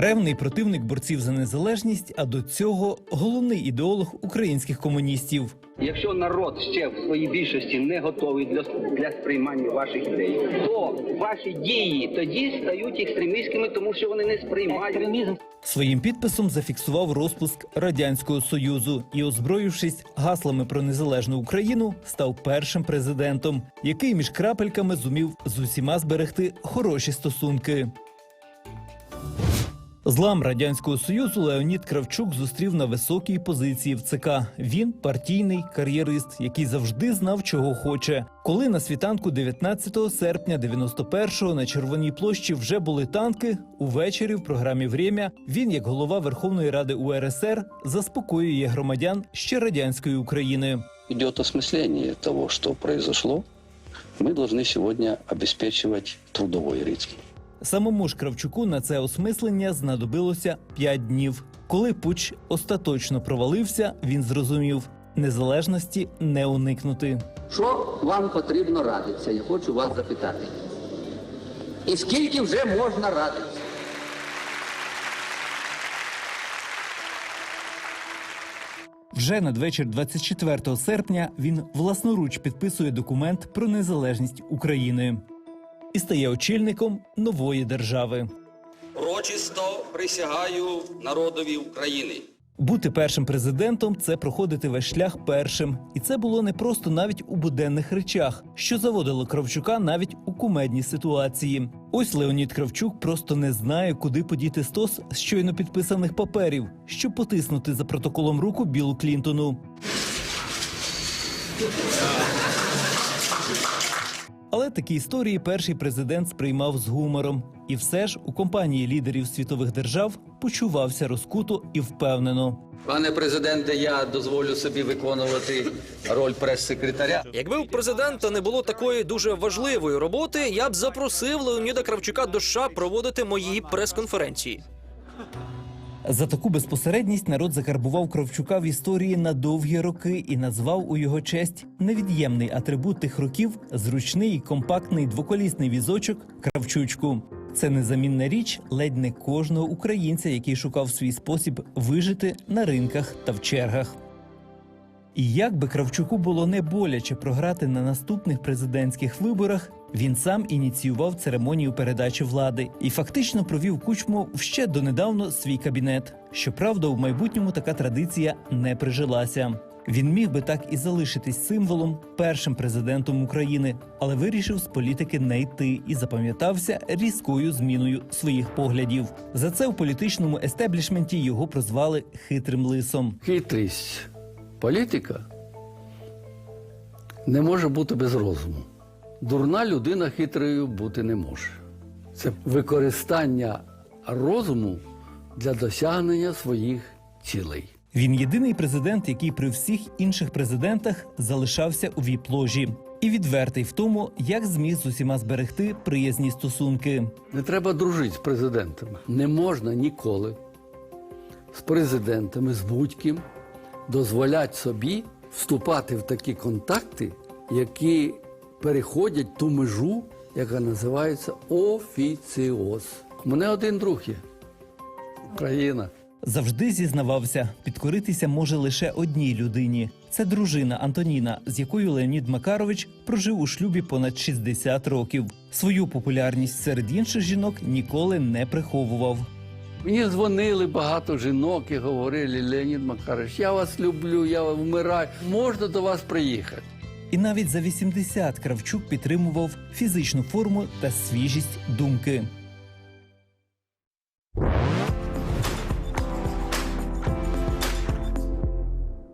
Ревний противник борців за незалежність, а до цього головний ідеолог українських комуністів. Якщо народ ще в своїй більшості не готовий для, для сприймання ваших ідей, то ваші дії тоді стають екстремістськими, тому що вони не сприймають екстремізм. Своїм підписом зафіксував розпуск радянського союзу і, озброївшись гаслами про незалежну Україну, став першим президентом, який між крапельками зумів з усіма зберегти хороші стосунки. Злам радянського союзу Леонід Кравчук зустрів на високій позиції в ЦК. Він партійний кар'єрист, який завжди знав, чого хоче. Коли на світанку 19 серпня 91-го на Червоній площі вже були танки, увечері в програмі «Время» він, як голова Верховної Ради УРСР, заспокоює громадян ще радянської України. идет осмысление того, что произошло, мы должны сегодня обеспечивать трудовой ритм. Самому ж Кравчуку на це осмислення знадобилося 5 днів. Коли пуч остаточно провалився, він зрозумів незалежності не уникнути. Що вам потрібно радитися? Я хочу вас запитати. І скільки вже можна радитися? Вже надвечір 24 серпня він власноруч підписує документ про незалежність України і стає очільником нової держави. Урочисто присягаю народові України. Бути першим президентом це проходити весь шлях першим, і це було не просто навіть у буденних речах, що заводило Кравчука навіть у кумедні ситуації. Ось Леонід Кравчук просто не знає, куди подіти стос з щойно підписаних паперів, щоб потиснути за протоколом руку Білу Клінтону. Але такі історії перший президент сприймав з гумором. І все ж у компанії лідерів світових держав почувався розкуто і впевнено. Пане президенте, я дозволю собі виконувати роль прес-секретаря. Якби у президента не було такої дуже важливої роботи, я б запросив Леоніда Кравчука до США проводити мої прес-конференції. За таку безпосередність народ закарбував Кравчука в історії на довгі роки і назвав у його честь невід'ємний атрибут тих років зручний компактний двоколісний візочок Кравчучку. Це незамінна річ ледь не кожного українця, який шукав свій спосіб вижити на ринках та в чергах. І як би Кравчуку було не боляче програти на наступних президентських виборах, він сам ініціював церемонію передачі влади і фактично провів кучму в ще донедавно свій кабінет. Щоправда, в майбутньому така традиція не прижилася. Він міг би так і залишитись символом першим президентом України, але вирішив з політики не йти і запам'ятався різкою зміною своїх поглядів. За це в політичному естеблішменті його прозвали хитрим лисом. Хитрість політика не може бути без розуму. Дурна людина хитрою бути не може. Це використання розуму для досягнення своїх цілей. Він єдиний президент, який при всіх інших президентах залишався у віп-ложі. і відвертий в тому, як зміг з усіма зберегти приязні стосунки. Не треба дружити з президентами. Не можна ніколи з президентами, з будь-ким дозволяти собі вступати в такі контакти, які переходять ту межу, яка називається офіціоз. У мене один друг є Україна. Завжди зізнавався, підкоритися може лише одній людині. Це дружина Антоніна, з якою Леонід Макарович прожив у шлюбі понад 60 років. Свою популярність серед інших жінок ніколи не приховував. Мені дзвонили багато жінок і говорили, Леонід Макарович, я вас люблю, я вмираю. Можна до вас приїхати? І навіть за 80 Кравчук підтримував фізичну форму та свіжість думки.